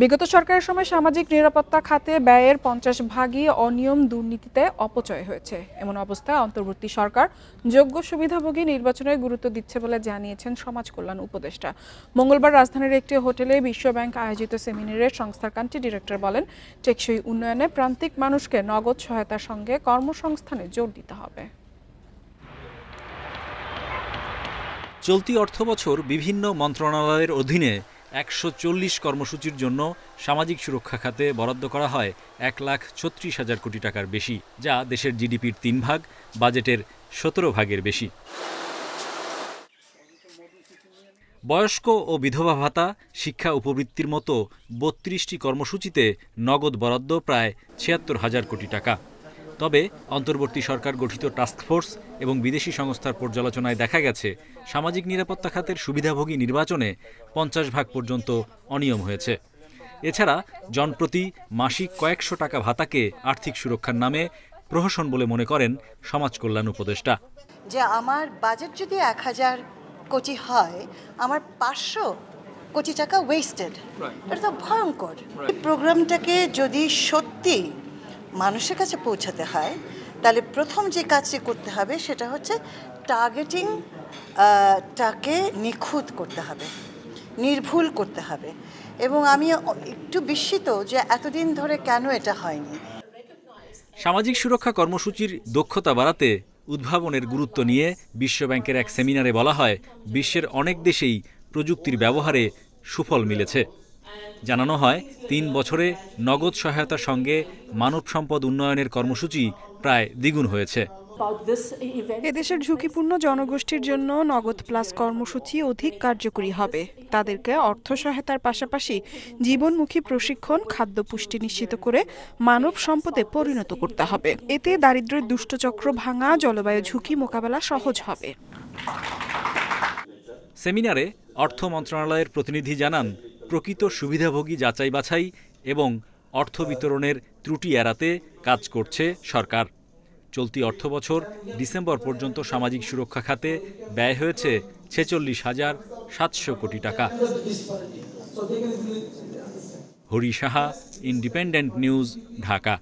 বিগত সরকারের সময় সামাজিক নিরাপত্তা খাতে ব্যয়ের পঞ্চাশ ভাগই অনিয়ম দুর্নীতিতে অপচয় হয়েছে। এমন অবস্থায় অন্তর্বর্তী সরকার যোগ্য সুবিধাভোগী নির্বাচনে গুরুত্ব দিচ্ছে বলে জানিয়েছেন সমাজ কল্যাণ উপদেষ্টা। মঙ্গলবার রাজধানীর একটি হোটেলে বিশ্বব্যাংক আয়োজিত সেমিনারে সংস্থার কান্ট্রি ডিরেক্টর বলেন, টেকসই উন্নয়নে প্রান্তিক মানুষকে নগদ সহায়তার সঙ্গে কর্মসংস্থানে জোর দিতে হবে। চলতি অর্থবছর বিভিন্ন মন্ত্রণালয়ের অধীনে একশো চল্লিশ কর্মসূচির জন্য সামাজিক সুরক্ষা খাতে বরাদ্দ করা হয় এক লাখ ছত্রিশ হাজার কোটি টাকার বেশি, যা দেশের জিডিপির তিন ভাগ, বাজেটের সতেরো ভাগের বেশি। বয়স্ক ও বিধবা ভাতা, শিক্ষা উপবৃত্তির মতো বত্রিশটি কর্মসূচিতে নগদ বরাদ্দ প্রায় ছিয়াত্তর হাজার কোটি টাকা। তবে অন্তর্বর্তী সরকার গঠিত টাস্কফোর্স এবং বিদেশি সংস্থার পর্যালোচনায় দেখা গেছে সামাজিক নিরাপত্তা খাতের সুবিধাভোগী নির্বাচনে পঞ্চাশ ভাগ পর্যন্ত অনিয়ম হয়েছে। এছাড়া জনপ্রতি মাসিক কয়েকশো টাকা ভাতাকে আর্থিক সুরক্ষার নামে প্রহসন বলে মনে করেন সমাজ কল্যাণ উপদেষ্টা। যে আমার বাজেট যদি এক হাজার কোটি হয় আমার পাঁচশো কোটি টাকা ওয়েস্টেড এটা তো ভয়ঙ্কর। প্রোগ্রামটাকে যদি সত্যি মানুষের কাছে পৌঁছাতে হয়, তাহলে প্রথম যে কাজটি করতে হবে সেটা হচ্ছে টার্গেটিং টাকে নিখুঁত করতে হবে, নির্ভুল করতে হবে। এবং আমি একটু বিস্মিত যে এতদিন ধরে কেন এটা হয়নি। সামাজিক সুরক্ষা কর্মসূচির দক্ষতা বাড়াতে উদ্ভাবনের গুরুত্ব নিয়ে বিশ্বব্যাংকের এক সেমিনারে বলা হয়, বিশ্বের অনেক দেশেই প্রযুক্তির ব্যবহারে সুফল মিলেছে। জানানো হয় তিন বছরে নগদ সহায়তার সঙ্গে মানব সম্পদ উন্নয়নের কর্মসূচি প্রায় দ্বিগুণ হয়েছে। এদেশের ঝুঁকিপূর্ণ জনগোষ্ঠীর জন্য নগদ প্লাস কর্মসূচি অধিক কার্যকরী হবে। তাদেরকে অর্থ সহায়তার পাশাপাশি জীবনমুখী প্রশিক্ষণ খাদ্য পুষ্টি নিশ্চিত করে মানব সম্পদে পরিণত করতে হবে। এতে দারিদ্র্যের দুষ্টচক্র ভাঙা জলবায়ু ঝুঁকি মোকাবেলা সহজ হবে। সেমিনারে অর্থ মন্ত্রণালয়ের প্রতিনিধি জানান প্রকৃত সুবিধাভোগী যাচাই বাছাই এবং অর্থ বিতরণের ত্রুটি এড়াতে কাজ করছে সরকার। চলতি অর্থবছর ডিসেম্বর পর্যন্ত সামাজিক সুরক্ষা খাতে ব্যয় হয়েছে ছেচল্লিশ হাজার সাতশো কোটি টাকা। Hari Saha Independent News Dhaka.